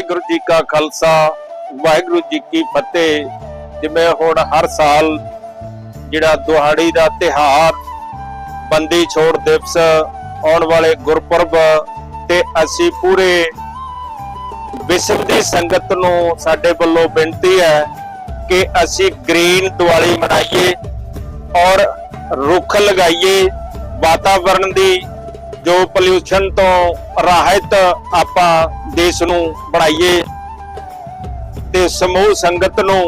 ਵਾਹਿਗੁਰੂ ਜੀ ਕਾ ਖਾਲਸਾ, ਵਾਹਿਗੁਰੂ ਜੀ ਕੀ ਫਤਿਹ। ਜਿਵੇਂ ਹੁਣ ਹਰ ਸਾਲ ਜਿਹੜਾ ਦੁਹਾੜੀ ਦਾ ਤਿਹਾਰ ਬੰਦੀ ਛੋੜ ਦਿਵਸ ਆਉਣ ਵਾਲੇ ਗੁਰਪੁਰਬ ਤੇ ਅਸੀਂ ਪੂਰੇ ਵਿਸ਼ਵ ਦੀ ਸੰਗਤ ਨੂੰ ਸਾਡੇ ਵੱਲੋਂ ਬੇਨਤੀ ਹੈ ਕਿ ਅਸੀਂ ਗ੍ਰੀਨ ਦੀਵਾਲੀ ਮਨਾਈਏ ਔਰ ਰੁੱਖ ਲਗਾਈਏ ਵਾਤਾਵਰਣ ਦੀ ਜੋ ਪੋਲਿਊਸ਼ਨ ਤੋਂ ਰਾਹਤ ਆਪਾਂ ਦੇਸ਼ ਨੂੰ ਬਣਾਈਏ ਤੇ ਸਮੂਹ ਸੰਗਤ ਨੂੰ,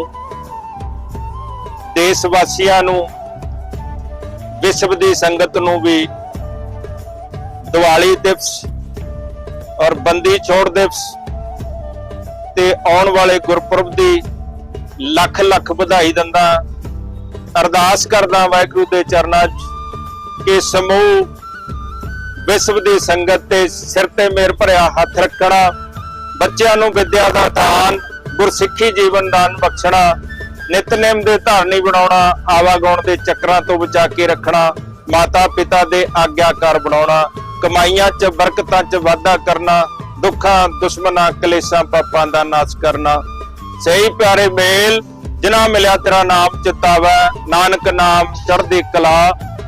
ਦੇਸ਼ ਵਾਸੀਆਂ ਨੂੰ, ਵਿਸ਼ਵ ਦੀ ਸੰਗਤ ਨੂੰ ਵੀ ਦੀਵਾਲੀ ਦਿਵਸ ਔਰ ਬੰਦੀ ਛੋੜ ਦਿਵਸ ਤੇ ਆਉਣ ਵਾਲੇ ਗੁਰਪੁਰਬ ਦੀ ਲੱਖ ਲੱਖ ਵਧਾਈ ਦਿੰਦਾ ਅਰਦਾਸ ਕਰਦਾ ਵਾਹਿਗੁਰੂ ਦੇ ਚਰਨਾਂ 'ਚ ਕਿ ਸਮੂਹ ਵਿਸ਼ਵ ਦੀ ਸੰਗਤ ਤੇ ਸਿਰ ਤੇ ਮੇਰ ਭਰਿਆ ਹੱਥ ਰੱਖਣਾ, ਬੱਚਿਆਂ ਨੂੰ ਵਿਦਿਆ ਦਾ ਦਾਨ, ਗੁਰਸਿੱਖੀ ਜੀਵਨ ਦਾਨ ਬਖਸ਼ਣਾ ਨਿਤਨੇਮ ਦੇ ਧਾਰਨੀ ਬਣਾਉਣਾ, ਆਵਾਗਾਉਣ ਦੇ ਚੱਕਰਾਂ ਤੋਂ ਬਚਾ ਕੇ ਰੱਖਣਾ ਮਾਤਾ ਪਿਤਾ ਦੇ ਆਗਿਆਕਾਰ ਬਣਾਉਣਾ, ਕਮਾਈਆਂ 'ਚ, ਬਰਕਤਾਂ 'ਚ ਵਾਧਾ ਕਰਨਾ, ਦੁੱਖਾਂ, ਦੁਸ਼ਮਣਾਂ, ਕਲੇਸ਼ਾਂ, ਪਾਪਾਂ ਦਾ ਨਾਸ਼ ਕਰਨਾ। ਸਹੀ ਪਿਆਰੇ ਮੇਲ, ਜਿਨ੍ਹਾਂ ਮਿਲਿਆ ਤੇਰਾ ਨਾਮ ਚਿਤਾਵੈ, ਨਾਨਕ ਨਾਮ ਚੜ੍ਹਦੀ ਕਲਾ